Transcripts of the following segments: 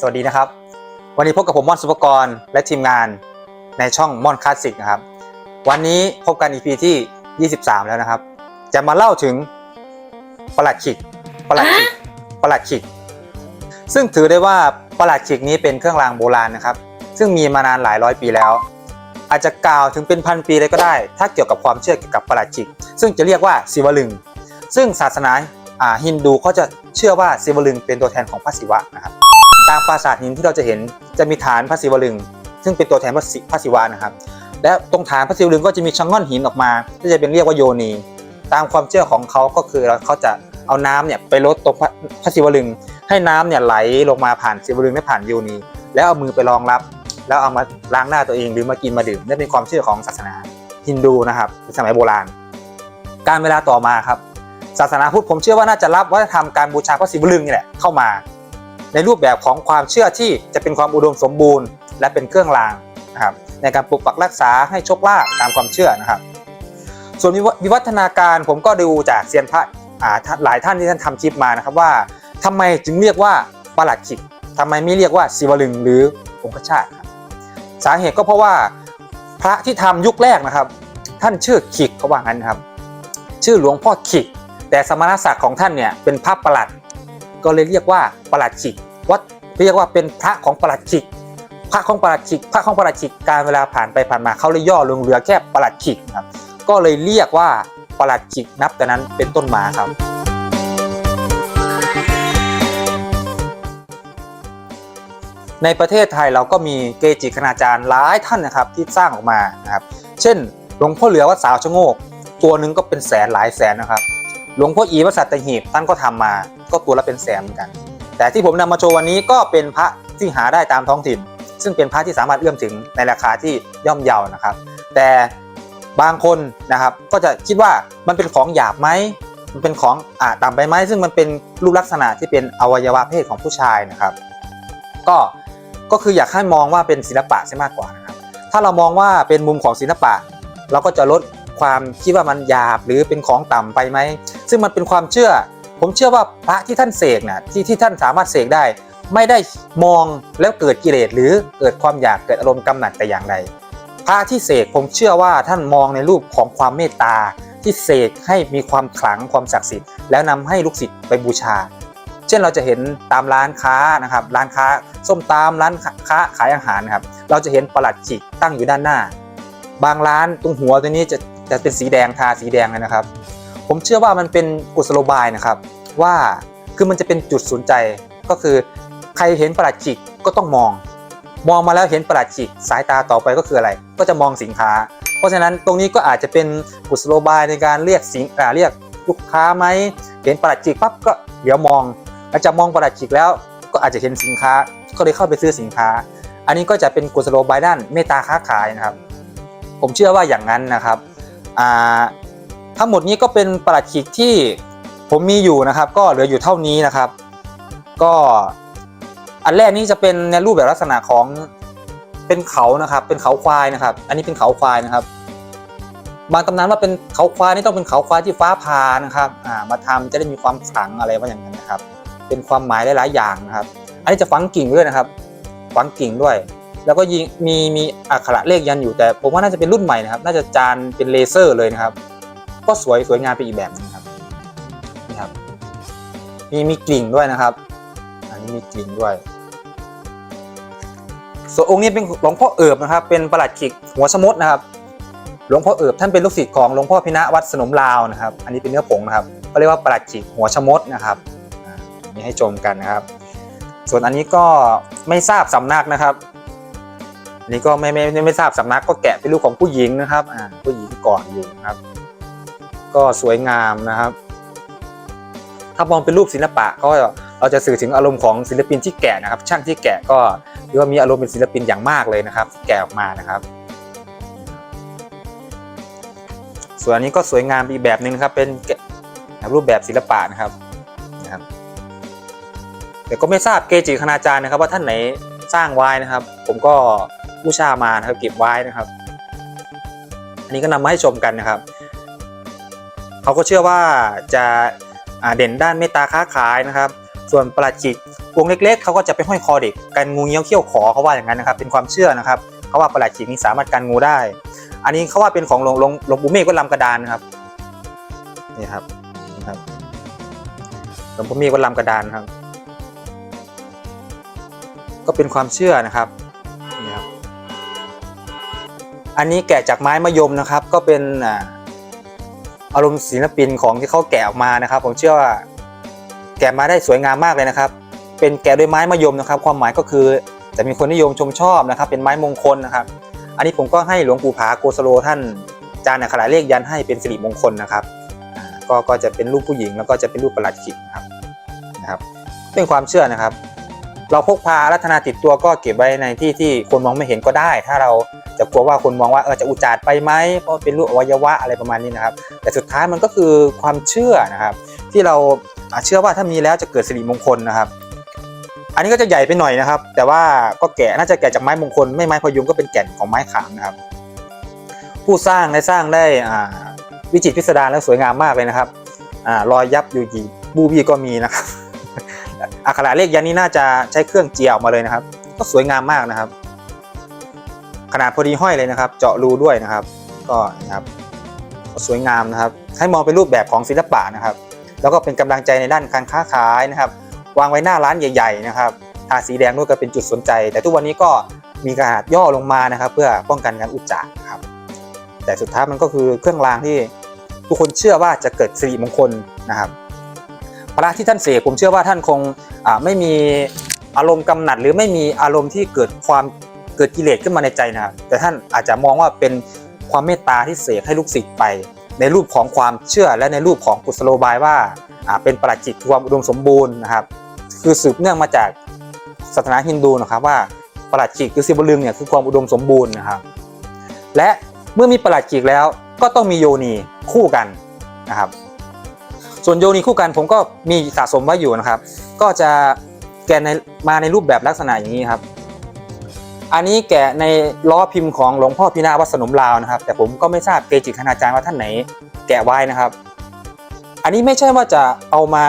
สวัสดีนะครับ วันนี้พบกับผมม่อนสุภกรและทีมงานในช่องม่อนคลาสสิกนะครับ วันนี้พบกัน EP ที่ 23 แล้วนะครับ จะมาเล่าถึงประหลัดขิกประหลัดขิกประหลัดขิก ซึ่งถือได้ว่าประหลัดขิกนี้เป็นเครื่องรางโบราณนะครับ ซึ่งมีมานานหลายร้อยปีแล้ว อาจจะกล่าวถึงเป็นพันปีเลยก็ได้ ถ้าเกี่ยวกับความเชื่อเกี่ยวกับประหลัดขิก ซึ่งจะเรียกว่าศิวลึง ซึ่งศาสนาอ่าฮินดูเขาจะเชื่อว่าศิวลึงเป็นตัวแทนของพระศิวะนะครับ ตามปราสาทหินที่เราจะเห็นจะมีฐานพระศิวลึง ซึ่งเป็นตัวแทนพระศิพระศิวะนะครับ และตรงฐานพระศิวลึงก็จะมีชะง่อนหินออกมา ที่จะเป็นเรียกว่าโยนี ตามความเชื่อของเขาก็คือเขาจะเอาน้ำเนี่ยไปลดตรงพระศิวลึง ให้น้ำเนี่ยไหลลงมาผ่านศิวลึงและผ่านโยนี แล้วเอามือไปรองรับ แล้วเอามาล้างหน้าตัวเองหรือมากินมาดื่มนี่เป็นความเชื่อของศาสนาฮินดูนะครับในสมัยโบราณ การเวลาต่อมาครับศาสนาพุทธผมเชื่อว่าน่าจะรับวัฒนธรรมการบูชาพระศิวลึงนี่แหละเข้ามา ในรูปแบบของความเชื่อที่จะเป็นความอุดมสมบูรณ์ และเป็นเครื่องรางนะครับในการปกปักรักษาให้โชคลาภตามความเชื่อนะครับ ส่วนวิวัฒนาการผมก็ดูจากเซียนพระอ่าหลายท่านที่ท่านทำคลิปมานะครับว่าทำไมจึงเรียกว่าประหลัดขิกทำไมไม่เรียกว่าศิวลึงหรือองคชาตครับสาเหตุก็เพราะว่าพระที่ทำยุคแรกนะครับ ท่านชื่อขิกเขาว่างั้นครับ ชื่อหลวงพ่อขิก แต่สมณศักดิ์ของท่านเนี่ยเป็นพระประหลัด ก็เลยเรียกว่าประหลัดขิกวัดเรียกว่าเป็นพระของประหลัดขิกพระของประหลัดขิกพระของประหลัดขิกการเวลาผ่านไปผ่านมาเขาเลยย่อลงเหลือแค่ประหลัดขิกครับก็เลยเรียกว่าประหลัดขิกนับแต่นั้นเป็นต้นมาครับ ในประเทศไทยเราก็มีเกจิคณาจารย์หลายท่านนะครับที่สร้างออกมานะครับเช่นหลวงพ่อเหลือวัดสาวชะโงก ตัวหนึ่งก็เป็นแสนหลายแสนนะครับ หลวงพ่ออีวัดสัตหีบท่านก็ทำมา ก็ตัวละเป็นแสนเหมือนกัน แต่ที่ผมนำมาโชว์วันนี้ก็เป็นพระที่หาได้ตามท้องถิ่น ซึ่งเป็นพระที่สามารถเอื้อมถึงในราคาที่ย่อมเยาวนะครับ แต่บางคนนะครับก็จะคิดว่ามันเป็นของหยาบไหมมันเป็นของอ่าต่ำไปไหมซึ่งมันเป็นรูปลักษณะที่เป็นอวัยวะเพศของผู้ชายนะครับ ก็ก็คืออยากให้มองว่าเป็นศิลปะใช่มากกว่านะครับถ้าเรามองว่าเป็นมุมของศิลปะ เราก็จะลดความคิดว่ามันหยาบหรือเป็นของต่ำไปไหมซึ่งมันเป็นความเชื่อ ผมเชื่อว่าพระที่ท่านเสกนะที่ที่ท่านสามารถเสกได้ ไม่ได้มองแล้วเกิดกิเลสหรือเกิดความอยากเกิดอารมณ์กำหนัดแต่อย่างใดพระที่เสกผมเชื่อว่าท่านมองในรูปของความเมตตา ที่เสกให้มีความขลังความศักดิ์สิทธิ์ แล้วนำให้ลูกศิษย์ไปบูชา เช่นเราจะเห็นตามร้านค้านะครับร้านค้าส้มตำร้านค้าขายอาหารครับเราจะเห็นประหลัดจิกตั้งอยู่ด้านหน้า บางร้านตรงหัวตัวนี้จะจะเป็นสีแดงทาสีแดงเลยนะครับ ผมเชื่อว่ามันเป็นกุศโลบายนะครับ ว่าคือมันจะเป็นจุดสนใจก็คือ ใครเห็นประหลัดจิกก็ต้องมอง มองมาแล้วเห็นประหลัดจิกสายตาต่อไปก็คืออะไร ก็จะมองสินค้า เพราะฉะนั้นตรงนี้ก็อาจจะเป็นกุศโลบายในการเรียกสินเรียกลูกค้าไหมเห็นประหลัดจิกปั๊บก็เดี๋ยวมองอาจจะมองประหลัดจิกแล้ว ก็อาจจะเห็นสินค้าก็เลยเข้าไปซื้อสินค้า อันนี้ก็จะเป็นกุศโลบายด้านเมตตาค้าขายนะครับ ผมเชื่อว่าอย่างนั้นนะครับอ่า ทั้งหมดนี้ก็เป็นประหลัดขิกที่ผมมีอยู่นะครับ ก็เหลืออยู่เท่านี้นะครับ ก็อันแรกนี้จะเป็นในรูปแบบลักษณะของเป็นเขานะครับ เป็นเขาควายนะครับ อันนี้เป็นเขาควายนะครับ บางตำนานว่าเป็นเขาควายนี่ต้องเป็นเขาควายที่ฟ้าผ่านะครับอ่ามาทำจะได้มีความขลังอะไรว่าอย่างนั้นนะครับ เป็นความหมายหลายๆอย่างนะครับ อันนี้จะฝังกิ่งด้วยนะครับ ฝังกิ่งด้วย แล้วก็ยิงมีมีอักขระเลขยันอยู่แต่ ผมว่าน่าจะเป็นรุ่นใหม่นะครับ น่าจะจานเป็นเลเซอร์เลยนะครับ ก็สวยสวยงามไปอีกแบบนึงครับนี่ครับ มีมีกลิ่งด้วยนะครับ อันนี้มีกลิ่งด้วยส่วนองค์นี้เป็นหลวงพ่อเอิบนะครับ เป็นประหลัดขิกหัวชะมดนะครับ หลวงพ่อเอิบท่านเป็นลูกศิษย์ของหลวงพ่อพิณะวัดสนมลาวนะครับ อันนี้เป็นเนื้อผงนะครับก็เรียกว่าประหลัดขิกหัวชะมดนะครับนี่ให้ชมกันนะครับ ส่วนอันนี้ก็ไม่ทราบสำนักนะครับนนี้ก็ไม่ไม่ไม่ไม่ทราบสำนักก็แกะเป็นรูปของผู้หญิงนะครับ อ่าผู้หญิงก่อนอยู่นะครับ ก็สวยงามนะครับ ถ้ามองเป็นรูปศิลปะก็เราจะสื่อถึงอารมณ์ของศิลปินที่แกะนะครับ ช่างที่แกะก็เรียกว่ามีอารมณ์เป็นศิลปินอย่างมากเลยนะครับ แกะออกมานะครับ ส่วนอันนี้ก็สวยงามอีกแบบหนึ่งนะครับ เป็นรูปแบบศิลปะนะครับนะครับแต่ก็ไม่ทราบเกจิคณาจารย์นะครับ ว่าท่านไหนสร้างไว้นะครับ ผมก็บูชามานะครับเก็บไว้นะครับ อันนี้ก็นำมาให้ชมกันนะครับ เขาก็เชื่อว่าจะาเด่นด้านเมตตาค้าขายนะครับ ส่วนประหลัดขิกองเล็กๆเขาก็จะไปห้อยคอเด็กกันงูเงี้ยวเขี้ยวขอเขาว่าอย่างนั้นนะครับ เป็นความเชื่อนะครับเขาว่าประหลัดขิกนี้สามารถกันงูได้ อันนี้เขาว่าเป็นของหลวงหลวงหลวงปู่เมฆวัดลำกระดานนะครับนี่ครับนี่ครับหลวงปู่เมฆวัดลำกระดานครับ ก็เป็นความเชื่อนะครับนี่ครับอันนี้แกะจากไม้มะยมนะครับ ก็เป็นอ่า อารมณ์ศิลปินของที่เขาแกะออกมานะครับ ผมเชื่อว่าแกะมาได้สวยงามมากเลยนะครับ เป็นแกะด้วยไม้มะยมนะครับ ความหมายก็คือจะมีคนนิยมชมชอบนะครับ เป็นไม้มงคลนะครับ อันนี้ผมก็ให้หลวงปู่ผาโกสโลท่านจานอักขระเลขยันให้เป็นสิริมงคลนะครับก็ก็จะเป็นรูปผู้หญิงแล้วก็จะเป็นรูปประหลัดขิกนะครับนะครับเป็นความเชื่อนะครับ เราพกพารัตนาติดตัวก็เก็บไว้ในที่ที่คนมองไม่เห็นก็ได้ ถ้าเราจะกลัวว่าคนมองว่าเออจะอุจาดไปไหมเพราะเป็นรูปอวัยวะอะไรประมาณนี้นะครับ แต่สุดท้ายมันก็คือความเชื่อนะครับ ที่เราเชื่อว่าถ้ามีแล้วจะเกิดสิริมงคลนะครับ อันนี้ก็จะใหญ่ไปหน่อยนะครับ แต่ว่าก็แกะน่าจะแกะจากไม้มงคลไม่ไม้พยุงก็เป็นแก่นของไม้ขามนะครับ ผู้สร้างได้สร้างได้อ่าวิจิตรพิสดารและสวยงามมากเลยนะครับอ่ารอยยับยูยีบูบี้ก็มีนะครับ อักขระเลขยันนี้น่าจะใช้เครื่องเจียออกมาเลยนะครับ ก็สวยงามมากนะครับ ขนาดพอดีห้อยเลยนะครับ เจาะรูด้วยนะครับ ก็นะครับก็สวยงามนะครับ ให้มองเป็นรูปแบบของศิลปะนะครับ แล้วก็เป็นกำลังใจในด้านการค้าขายนะครับ วางไว้หน้าร้านใหญ่ ๆ นะครับทาสีแดงด้วยก็เป็นจุดสนใจ แต่ทุกวันนี้ก็มีกระดาษย่อลงมานะครับ เพื่อป้องกันการอุจจาระครับ แต่สุดท้ายมันก็คือเครื่องรางที่ทุกคนเชื่อว่าจะเกิดสิริมงคลนะครับ พระที่ท่านเสกผมเชื่อว่าท่านคงไม่มีอารมณ์กำหนัด หรือไม่มีอารมณ์ที่เกิดความเกิดกิเลสขึ้นมาในใจนะครับแต่ท่านอาจจะมองว่าเป็นความเมตตาที่เสกให้ลูกศิษย์ไป ในรูปของความเชื่อและในรูปของกุศโลบายว่าเป็นประจิตความอุดมสมบูรณ์นะครับ คือสืบเนื่องมาจากศาสนาฮินดูนะครับว่าประจิตคือสิบลึงเนี่ยคือความอุดมสมบูรณ์นะครับ และเมื่อมีประจิตแล้วก็ต้องมีโยนีคู่กันนะครับ ส่วนโยนีคู่กันผมก็มีสะสมไว้อยู่นะครับ ก็จะแกะในมาในรูปแบบลักษณะอย่างนี้ครับ อันนี้แกะในล้อพิมพ์ของหลวงพ่อพินาวัดสนมลาวนะครับ แต่ผมก็ไม่ทราบเกจิคณาจารย์ว่าท่านไหนแกะไว้นะครับ อันนี้ไม่ใช่ว่าจะเอามา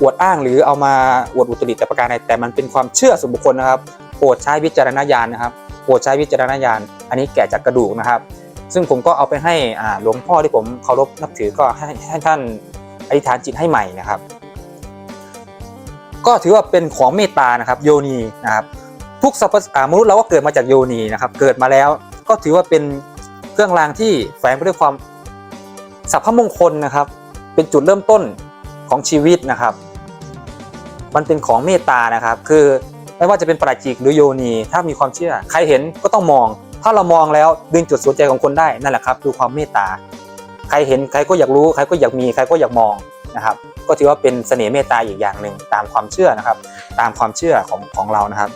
อวดอ้างหรือเอามาอวดอุตริแต่ประการใดแต่มันเป็นความเชื่อส่วนบุคคลนะครับโปรดใช้วิจารณญาณนะครับโปรดใช้วิจารณญาณ อันนี้แกะจากกระดูกนะครับ ซึ่งผมก็เอาไปให้หลวงพ่อที่ผมเคารพนับถือก็ให้ท่าน อธิษฐานจิตให้ใหม่นะครับ ก็ถือว่าเป็นของเมตตานะครับ โยนีนะครับ ทุกสรรพมนุษย์เราก็เกิดมาจากโยนีนะครับ เกิดมาแล้วก็ถือว่าเป็นเครื่องรางที่แฝงไปด้วยความสัพพมงคลนะครับ เป็นจุดเริ่มต้นของชีวิตนะครับ มันเป็นของเมตตานะครับ คือไม่ว่าจะเป็นปราจิกหรือโยนี ถ้ามีความเชื่อ ใครเห็นก็ต้องมอง ถ้าเรามองแล้วดึงจุดสนใจของคนได้นั่นแหละครับ คือความเมตตา ใครเห็นใครก็อยากรู้ใครก็อยากมีใครก็อยากมองนะครับ ก็ถือว่าเป็นเสน่ห์เมตตาอีกอย่างหนึ่งตามความเชื่อนะครับ ตามความเชื่อของของเรานะครับ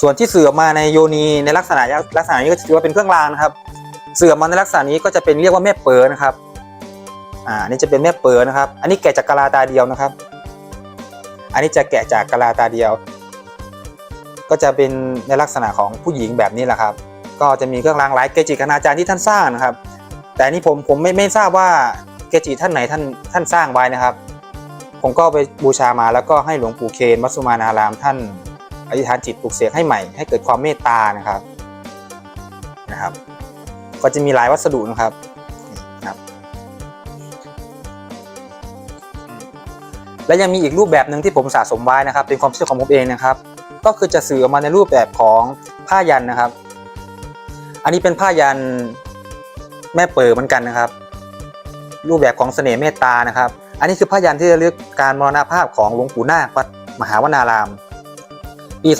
ส่วนที่เสื่อมมาในโยนีในลักษณะลักษณะนี้ก็ถือว่าเป็นเครื่องรางนะครับ เสื่อมมาในลักษณะนี้ก็จะเป็นเรียกว่าแม่เปิดนะครับอ่าอันนี่จะเป็นแม่เปิดนะครับ อันนี้แกะจากกะลาตาเดียวนะครับ อันนี้จะแกะจากกะลาตาเดียว ก็จะเป็นในลักษณะของผู้หญิงแบบนี้แหละครับ ก็จะมีเครื่องรางหลายเกจิคณาจารย์ที่ท่านสร้างนะครับ แต่นี่ผมผมไม่ไม่ทราบว่าเกจิท่านไหนท่านท่านสร้างไว้นะครับ ผมก็ไปบูชามาแล้วก็ให้หลวงปู่เคนวัดสุมานาราม ท่านอธิษฐานจิตปลุกเสกให้ใหม่ให้เกิดความเมตตานะครับนะครับ ก็จะมีหลายวัสดุนะครับนะครับ และยังมีอีกรูปแบบหนึ่งที่ผมสะสมไว้นะครับ เป็นความเชื่อของผมเองนะครับ ก็คือจะสื่อออกมาในรูปแบบของผ้ายันนะครับ อันนี้เป็นผ้ายัน แม่เปิดเหมือนกันนะครับ รูปแบบของเสน่ห์เมตตานะครับ อันนี้คือผ้ายันที่ระลึกการมรณภาพของหลวงปู่นาควัดมหาวนาราม ปี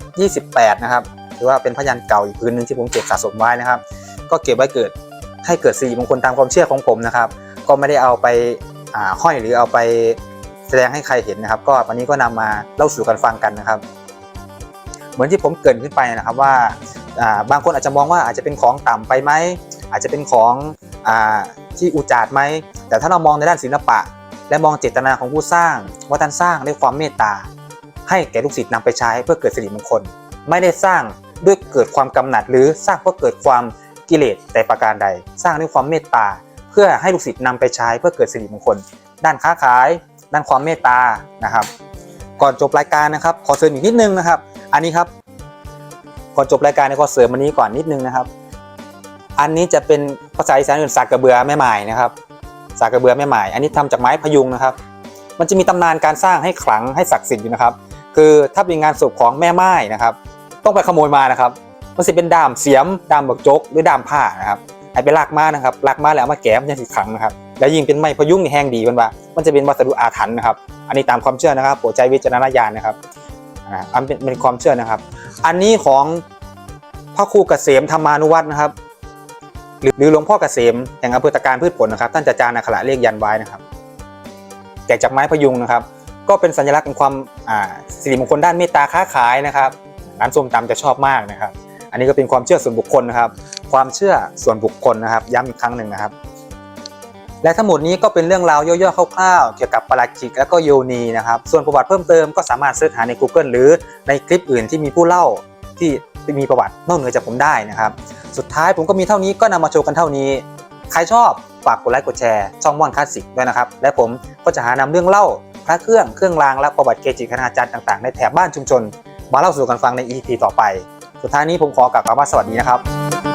2528 นะครับถือว่าเป็นผ้ายันเก่าอีกพื้นหนึ่งที่ผมเก็บสะสมไว้นะครับ ก็เก็บไว้เกิดให้เกิดสิริมงคลตามความเชื่อของผมนะครับ ก็ไม่ได้เอาไปาห้อยหรือเอาไปแสดงให้ใครเห็นนะครับ ก็วันนี้ก็นำมาเล่าสู่กันฟังกันนะครับ เหมือนที่ผมเกินขึ้นไปนะครับว่าอ่าบางคนอาจจะมองว่าอาจจะเป็นของต่ำไปไหม อาจจะเป็นของอที่อุจาดไหม แต่ถ้าเรามองในด้านศิลปะ และมองเจตนาของผู้สร้าง ว่าท่านสร้างด้วยความเมตตา ให้แก่ลูกศิษย์นำไปใช้เพื่อเกิดสิริมงคล ไม่ได้สร้างด้วยเกิดความกำหนัด หรือสร้างเพื่อเกิดความกิเลสแต่ประการใด สร้างด้วยความเมตตา เพื่อให้ลูกศิษย์นำไปใช้เพื่อเกิดสิริมงคล ด้านค้าขาย ด้านความเมตตานะครับ ก่อนจบรายการนะครับ ขอเสริมอีกนิดนึงนะครับ อันนี้ครับก่อนจบรายการเนี่ยขอเสริมอันนี้ก่อนนิดนึงนะครับ อันนี้จะเป็นภาษาอีสานเป็นสากกระเบือแม่หมายนะครับ สากกระเบือแม่หมายอันนี้ทำจากไม้พยุงนะครับ มันจะมีตำนานการสร้างให้ขลังให้ศักดิ์สิทธิ์อยู่นะครับ คือถ้าเป็นงานศพของแม่ไม้นะครับ ต้องไปขโมยมานะครับมันจะเป็นดามเสียมดามบักจกหรือดามผ้านะครับให้ไปลากมานะครับลากมาแล้วมาแกะมันจะสิขังนะครับแล้วยิ่งเป็นไม้พยุงนี่แห้งดีมันว่า มันจะเป็นวัสดุอาถรรพ์นะครับ อันนี้ตามความเชื่อนะครับโปรดใช้วิจารณญาณนะครับอ่าอันเป็นความเชื่อนะครับ อันนี้ของพระครูเกษมธรรมานุวัฒน์นะครับ หรือหลวงพ่อเกษมแห่งอำเภอตะการพืชผลนะครับท่านจะจารย์นาขละเรียกยันไว้นะครับ แกะจากไม้พยุงนะครับ ก็เป็นสัญลักษณ์ของความสิริมงคลด้านเมตตาค้าขายนะครับร้านส้มตำจะชอบมากนะครับ อันนี้ก็เป็นความเชื่อส่วนบุคคลนะครับ ความเชื่อส่วนบุคคลนะครับ ย้ำอีกครั้งหนึ่งนะครับ และทั้งหมดนี้ก็เป็นเรื่องราวย่อๆคร่าวๆเกี่ยวกับปราชิกและก็โยนีนะครับ ส่วนประวัติเพิ่มเติมก็สามารถเสิร์ชหาใน Google หรือในคลิปอื่นที่มีผู้เล่าที่มีประวัตินอกเหนือจากผมได้นะครับ สุดท้ายผมก็มีเท่านี้ก็นำมาโชว์กันเท่านี้ ใครชอบฝากกดไลค์กดแชร์ช่องม่วนคลาสสิกด้วยนะครับ และผมก็จะหานำเรื่องเล่าพระเครื่องเครื่องรางและประวัติเกจิคณาจารย์ต่างๆ ในแถบบ้านชุมชน มาเล่าสู่กันฟังใน EP ต่อไป สุดท้ายนี้ผมขอกลับคำว่าสวัสดีนะครับ